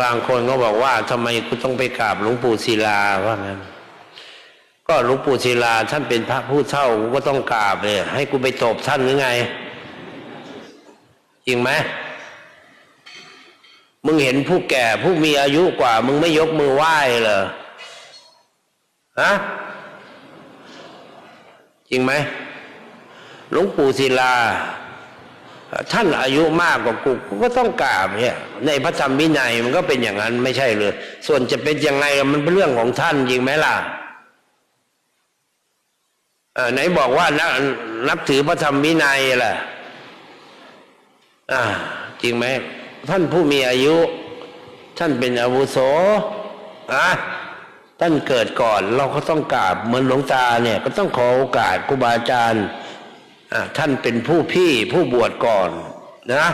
บางคนก็บอกว่าทำไมกูต้องไปกราบหลวงปู่ศิลาว่างั้นก็หลวงปู่ศิลาท่านเป็นพระผู้เฒ่ากูก็ต้องกราบเลยให้กูไปตบท่านหรือไง จริงไหมมึงเห็นผู้แก่ผู้มีอายุกว่า มึงไม่ยกมือไหว้เหรอฮะจริงไหมหลวงปู่ศิลา ท่านอายุมากกว่ากูกูก็ต้องกราบเนี่ยในพระธรรมวินัยมันก็เป็นอย่างนั้นไม่ใช่เลย ส่วนจะเป็นยังไงมันเป็นเรื่องของท่านจริงไหมล่ะไหนบอกว่านับนับถือพระธรรมวินัยล่ะอ่า จริงไหมท่านผู้มีอายุ ท่านเป็นอาวุโสอะท่านเกิดก่อน เราก็ต้องกราบเหมือนหลวงตาเนี่ย ก็ต้องขอโอกาสครูบาอาจารย์ ท่านเป็นผู้พี่ผู้บวชก่อนนะ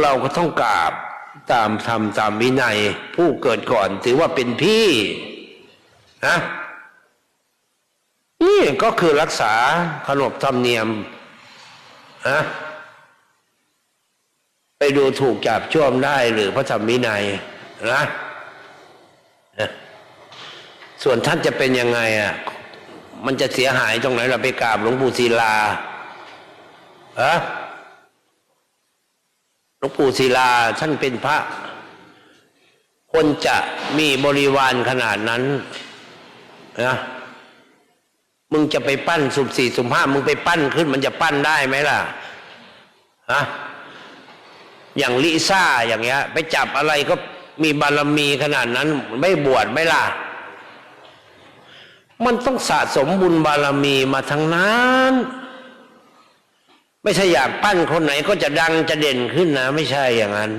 เราก็ต้องกราบตามธรรมตามวินัย ผู้เกิดก่อน ถือว่าเป็นพี่นะนี่ก็คือรักษาขนบธรรมเนียมนะไปดูถูกจับช่วมได้หรือพระธรรมวินัยนะนะส่วนท่านจะเป็นยังไงอะ มันจะเสียหายตรงไหนเราไปกราบหลวงปู่ศิลาอะหลวงปู่ศิลาท่านเป็นพระ คนจะมีบริวารขนาดนั้นนะมึงจะไปปั้นสุบสี่สุมห้ามึงไปปั้นขึ้น มันจะปั้นได้ไหมล่ะฮะอย่างลิซ่าอย่างเงี้ย ไปจับอะไรก็มีบารมีขนาดนั้น ไม่บวชไหมล่ะ มันต้องสะสมบุญบารมีมาทั้งนั้น ไม่ใช่อยากปั้นคนไหนก็จะดังจะเด่นขึ้นนะ ไม่ใช่อย่างนั้น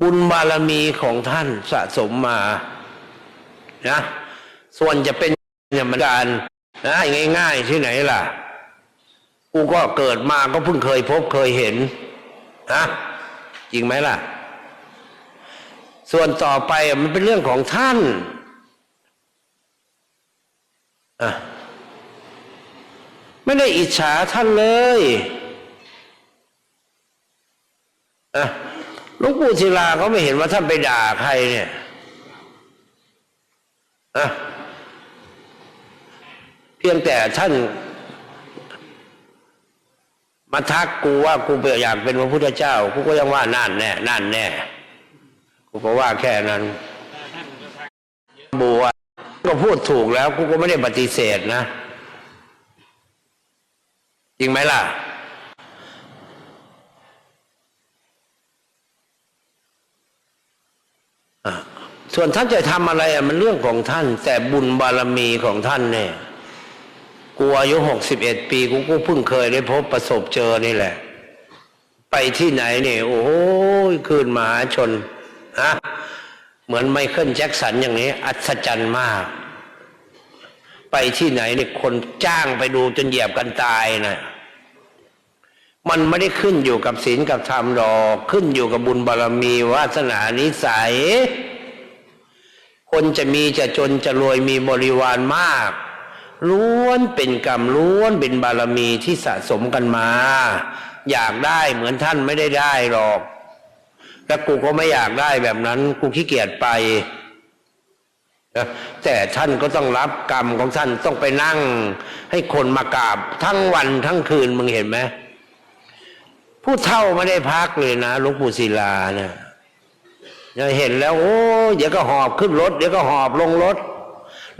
บุญบารมีของท่านสะสมมานะส่วนจะเป็นเนี่ยมันการนะง่าย ๆ ที่ไหนล่ะ กูก็เกิดมาก็เพิ่งเคยพบเคยเห็นนะจริงไหมล่ะ ส่วนต่อไปมันเป็นเรื่องของท่าน อะไม่ได้อิจฉาท่านเลยอะหลวงปู่ศิลาเขาไม่เห็นว่าท่านไปด่าใครเนี่ยอะเพียงแต่ท่านมาทักกูว่ากูเปอยากเป็นพระพุทธเจ้า กูก็ยังว่านั่นแน่นั่นแน่ กูก็ว่าแค่นั้นบัว ก็พูดถูกแล้วกูก็ไม่ได้ปฏิเสธนะ จริงไหมล่ะ ส่วนท่านจะทำอะไรอะมันเรื่องของท่าน แต่บุญบารมีของท่านเนี่ย กูอายุหกสิบเอ็ดปี กูก็เพิ่งเคยได้พบประสบเจอนี่แหละ ไปที่ไหนเนี่ย โอ้โหคืนมหาชน ฮะ เหมือนไมเคิลแจ็คสันอย่างนี้ อัศจรรย์มาก ไปที่ไหนเนี่ยคนจ้างไปดูจนเหยียบกันตายนะมันไม่ได้ขึ้นอยู่กับศีลกับธรรมหรอกขึ้นอยู่กับบุญบารมีวาสนานิสัย คนจะมีจะจนจะรวยมีบริวารมาก ล้วนเป็นกรรมล้วนเป็นบารมีที่สะสมกันมา อยากได้เหมือนท่านไม่ได้ได้หรอก และกูก็ไม่อยากได้แบบนั้น กูขี้เกียจไปนะแต่ท่านก็ต้องรับกรรมของท่านต้องไปนั่ง ให้คนมากราบ ทั้งวันทั้งคืนมึงเห็นไหมผู้เท่าไม่ได้พักเลยนะหลวงปู่ศิลาเนี่ยจะเห็นแล้วโอ้เดี๋ยวก็หอบขึ้นรถเดี๋ยวก็หอบลงรถ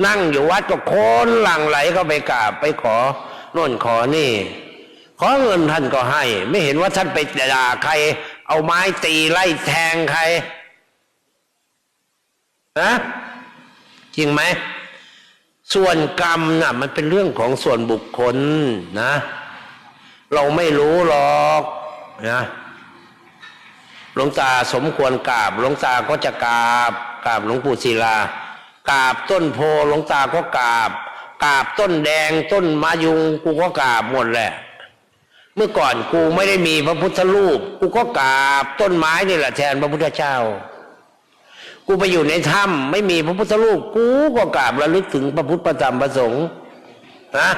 นั่งอยู่วัดก็โคนหลังไหลเข้าไปกราบไปขอโน่นขอนี่ ขอเงินท่านก็ให้ ไม่เห็นว่าท่านไปด่าใคร เอาไม้ตีไล่แทงใครนะจริงไหม ส่วนกรรมน่ะ มันเป็นเรื่องของส่วนบุคคลนะ เราไม่รู้หรอกนะหลวงตาสมควรกราบหลวงตาก็จะกราบกราบหลวงปู่ศิลากราบต้นโพหลวงตาก็กราบกราบต้นแดงต้นมายุงกูก็กราบหมดแหละ เมื่อก่อนกูไม่ได้มีพระพุทธรูป กูก็กราบต้นไม้นี่แหละแทนพระพุทธเจ้า กูไปอยู่ในถ้ำไม่มีพระพุทธรูป กูก็กราบระลึกถึงพระพุทธประธรรมประสงค์นะ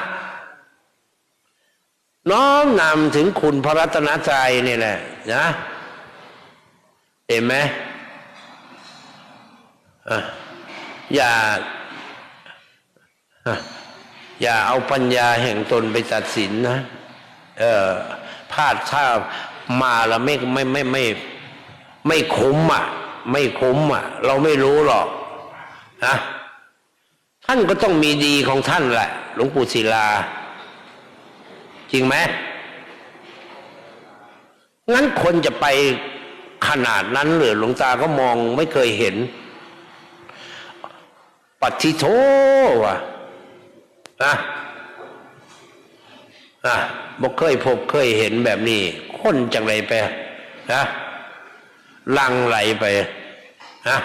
น้อมนำถึงคุณพระรัตนตรัยนี่แหละนะเห็นไหมอย่าอย่าเอาปัญญาแห่งตนไปตัดสินนะ เออพลาดถ้ามาแล้วไม่ไม่ไม่ไม่ไม่คุ้มอะ ไม่คุ้มอะ เราไม่รู้หรอกนะท่านก็ต้องมีดีของท่านแหละ หลวงปู่ศิลา จริงไหมงั้นคนจะไปขนาดนั้นหรือหลวงตาก็มองไม่เคยเห็น ปัทิโทว่ะนะอะ บอกเคยพบเคยเห็นแบบนี้ คนจังไรไปนะลังไหลไปนะ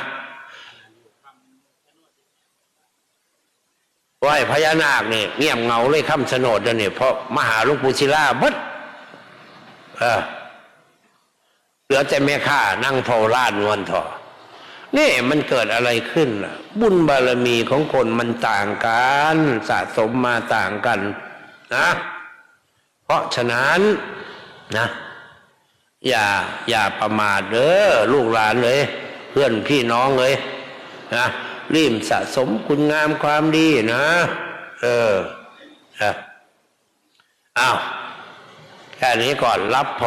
ไหวพญานาคเนี่ยเงียบเงาเลยคำสนดเนี่ยเพราะมหาลุงปู่ศิลาบัดเออเหลือแต่แม่ข้านั่งเฝ้าลาดนวลทอนี่มันเกิดอะไรขึ้นล่ะ บุญบารมีของคนมันต่างกัน สะสมมาต่างกัน นะ เพราะฉะนั้นนะ อย่าอย่าประมาทเด้อลูกหลานเลย เพื่อนพี่น้องเลยนะรีบสะสมคุณงามความดีนะ เออนะอ้าวแค่นี้ก่อนรับพ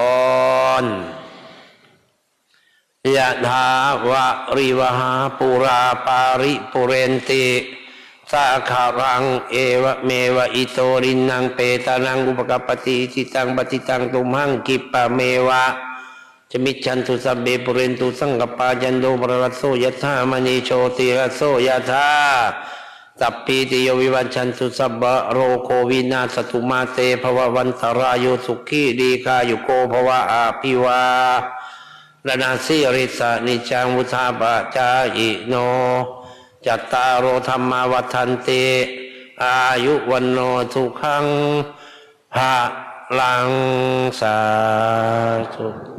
รยะถาวะริวหาปุราปาริปุเรนติ สาคารังเอวเมวอิโตรินังเปตานังอุปกปปติจิตังปฏิตังตุมหังกิปะเมวะจะมิจฉันตุสัพเบปุเรนตุสังกปาจันโดปรรัสโสยะธามณีโชติรัสโสยะธาสัพพีติโยวิวัชันตุสัพโรโควินาสตุมาเตภววันตรายโยสุขีดีกายุโกภวะอาภิวาระนาสิริสานิจังวุธาปะจาอิโน จัตตารโรธรรมาวัฏันเต อายุวันโนทุขังภาลังสาธุ